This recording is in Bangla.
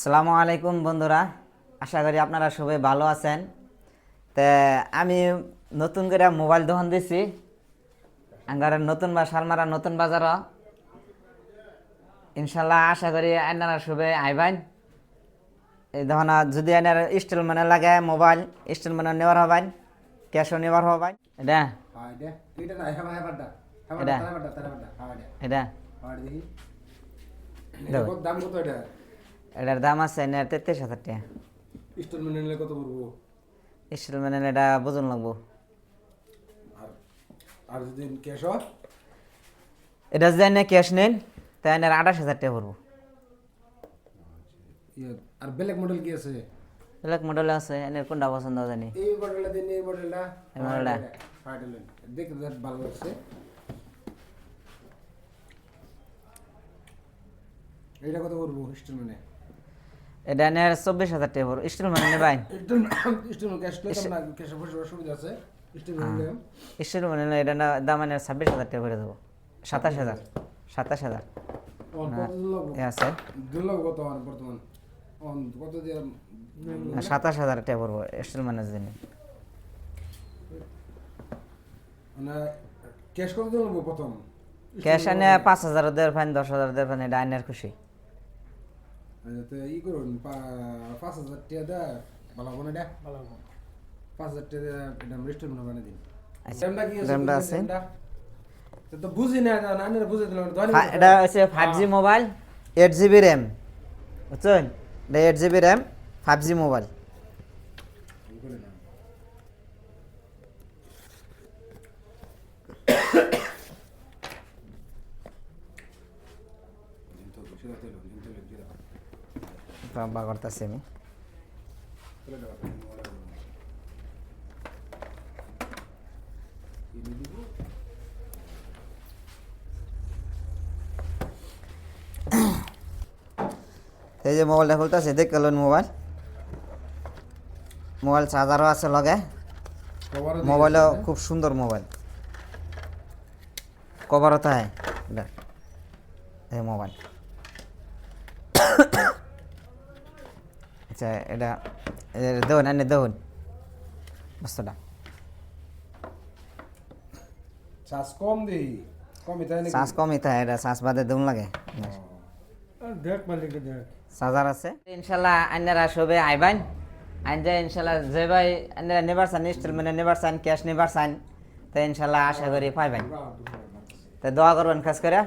সালামু আলাইকুম বন্ধুরা আশা করি আপনারা সবাই ভালো আছেন। তে আমি নতুন করে মোবাইল দোকান দিছি আঙ্গারের নতুন বা শালমারা নতুন বাজার ইনশাল্লাহ আশা করি আপনারা সবাই আইবেন। এই দোকান যদি আপনার স্টিল মানে লাগে মোবাইল স্টিল মানে নেওয়ার হবেন ক্যাশও নেওয়ার হবেন। এটা? হ্যাঁ এটা। এটা? দাম কত এটা? এটার দাম আছে এনার তেত্রিশ হাজার টাকা। ইনস্টলমেন্ট নিলে কত পড়ব? স্টিল মানে এটা বুঝুন লাগবো। আর আর যদি ক্যাশ হয়? এটা যদি এনে ক্যাশ নেন তাই এনার আঠাশ হাজার টাকা পড়ব। ইয়ে, আর ব্ল্যাক মডেল কি আছে? ব্ল্যাক মডেল আছে এনের কোনটা পছন্দ জানি। এই মডেলটা দিন এই মডেলটা এই মডেলটা? নেন। দেখতে দেখ ভালো লাগছে। এটা কত পড়ব ইনস্টলমেন্টে এটা এনের চব্বিশ হাজার টাকা পড়ব স্টিল মানে না স্টিল মানে এটা দাম এনের ছাব্বিশ হাজার টাকা করে দেবো। সাতাশ হাজার। সাতাশ হাজার। আছে। অন কত দিয়ে সাতাশ হাজার টাকা পড়ব স্টিল মানে জন্য। মানে ক্যাশ এনে পাঁচ হাজার দেড় ফাইন দশ হাজার দেড় ফাইন এটা আইনের খুশি। যাতে ই করুন পা- পাঁচ হাজার টাকা দেয় ভালো হবে না এটা পাঁচ হাজার টাকা এটা রেস্টুরেন্ট বানিয়ে দিন দামটা কি বুঝলেন আছে? তো তো বুঝি না নানিরা বুঝে দিলাম এটা হচ্ছে five G mobile eight GB RAM বুঝছেন এটা eight GB RAM five G mobile বা করতেছি আমি এই যে মোবাইলটা খুলতেছে দেখ গেলেন মোবাইল। মোবাইল চার্জারও আছে লগে। মোবাইলও খুব সুন্দর মোবাইল। কভারও তাই এই মোবাইল। আচ্ছা এটা দেউন এনে দেউন বস্তুটা কম দেই। কমই তাই নাকি? শ্বাস কমই থাকে এটা শ্বাস বাদে লাগে। দেখ মালিক দেখ। চার্জার আছে। ইনশাল্লাহ আইনারা সবে আইবান। আইন ইনশাল্লাহ যে ভাই আইনারা নেবার চান ইনস্টলমেন্টে নেবার চান ক্যাশ নেবার চান তো ইনশাল্লাহ আশা করি পাইবেন। তো দোয়া করবেন খাস করে।